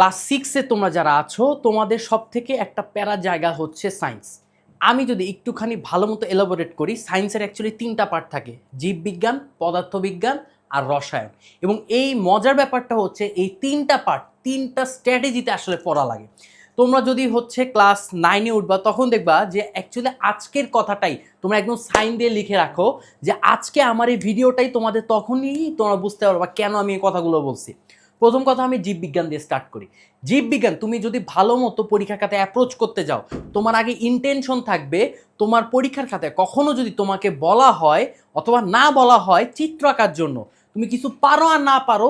Class সিক্সে তোমরা যারা আছো, তোমাদের সব থেকে একটা প্যারা জায়গা হচ্ছে সায়েন্স আমি যদি একটুখানি ভালো মতো এলাবোরেট করি সায়েন্সের অ্যাকচুয়ালি তিনটা পার্ট থাকে, জীববিজ্ঞান, পদার্থবিজ্ঞান আর রসায়ন। এবং এই মজার ব্যাপারটা হচ্ছে, এই তিনটা পার্ট তিনটা স্ট্র্যাটেজিতে আসলে পড়া লাগে। তোমরা যদি হচ্ছে ক্লাস নাইনে উঠবা, তখন দেখবা যে অ্যাকচুয়ালি আজকের কথাটাই তোমরা একদম সাইন দিয়ে লিখে রাখো যে আজকে আমার এই ভিডিওটাই তোমাদের তখনই তোমরা বুঝতে পারবা কেন আমি এই কথাগুলো বলছি। প্রথম কথা আমি জীববিজ্ঞান দিয়ে স্টার্ট করি। জীববিজ্ঞান, তুমি যদি ভালো মতো পরীক্ষার খাতে অ্যাপ্রোচ করতে যাও, তোমার আগে ইন্টেনশন থাকবে তোমার পরীক্ষার খাতে কখনো যদি তোমাকে বলা হয় অথবা না বলা হয় চিত্র আঁকার জন্য, তুমি কিছু পারো আর না পারো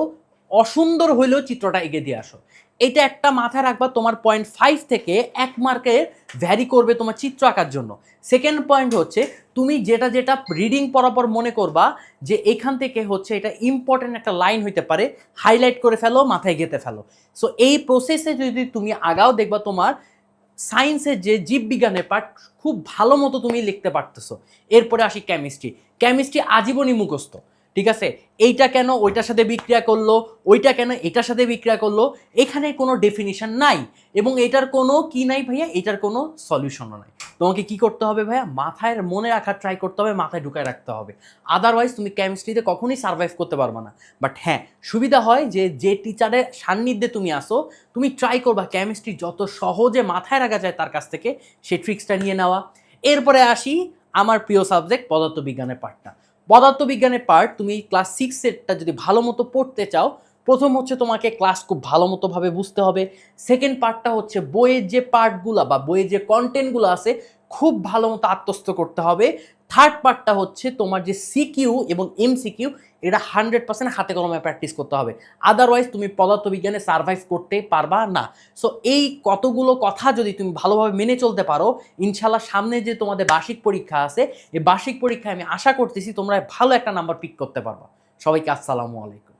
অসুন্দর হইলেও চিত্রটা এগিয়ে দিয়ে আসো। এটা একটা মাথায় রাখবা, তোমার পয়েন্ট ফাইভ থেকে এক মার্কের ভ্যারি করবে তোমার চিত্র আঁকার জন্য। সেকেন্ড পয়েন্ট হচ্ছে, তুমি যেটা যেটা রিডিং পরাপর মনে করবা, যে এখান থেকে হচ্ছে এটা ইম্পর্টেন্ট একটা লাইন হইতে পারে হাইলাইট করে ফেলো, মাথায় গেতে ফেলো। সো এই প্রসেসে যদি তুমি আগাও, দেখবা তোমার সায়েন্সের যে জীববিজ্ঞানের পার্ট খুব ভালো মতো তুমি লিখতে পারতেছো। এরপরে আসি কেমিস্ট্রি কেমিস্ট্রি আজীবনই মুখস্থ। ঠিক আছে? এইটা কেন ওইটার সাথে বিক্রিয়া করল? ওইটা কেন এটার সাথে বিক্রিয়া করল? এখানে কোনো ডেফিনিশন নাই এবং এটার কোনো কি নাই ভাইয়া? এটার কোনো সলিউশনও নাই। তোমাকে কি করতে হবে ভাইয়া? মাথায় মনে রাখার ট্রাই করতে হবে, মাথায় ঢুকায় রাখতে হবে। আদারওয়াইজ তুমি কেমিস্ট্রিতে কখনোই সার্ভাইভ করতে পারবে না। বাট হ্যাঁ সুবিধা হয় যে যে টিচারের সান্নিধ্যে তুমি আসো, তুমি ট্রাই করবা কেমিস্ট্রি যত সহজে মাথায় রাখা যায় তার কাছ থেকে, সে ট্রিক্সটা নিয়ে নেওয়া। এরপরে আসি আমার প্রিয় সাবজেক্ট পদার্থবিজ্ঞানের পার্টটা পদার্থবিজ্ঞানের পার্ট তুমি ক্লাস সিক্সেরটা যদি ভালো মতো পড়তে চাও, প্রথম হচ্ছে তোমাকে ক্লাস খুব ভালো মতোভাবে বুঝতে হবে। সেকেন্ড পার্টটা হচ্ছে বইয়ের যে পার্টগুলো বা বইয়ের যে কন্টেন্টগুলো আছে খুব ভালো মতো আত্মস্থ করতে হবে। থার্ড পার্টটা হচ্ছে তোমার যে সিকিউ এবং এমসিকিউ এটা হান্ড্রেড পার্সেন্ট হাতে কলমে প্র্যাকটিস করতে হবে। আদারওয়াইজ তুমি পদার্থবিজ্ঞানে সার্ভাইভ করতে পারবা না। সো এই কতগুলো কথা যদি তুমি ভালোভাবে মেনে চলতে পারো ইনশাল্লাহ সামনে যে তোমাদের বার্ষিক পরীক্ষা আছে, এই বার্ষিক পরীক্ষায় আমি আশা করতেছি তোমরা ভালো একটা নাম্বার পিক করতে পারবা। সবাইকে আসসালামু আলাইকুম।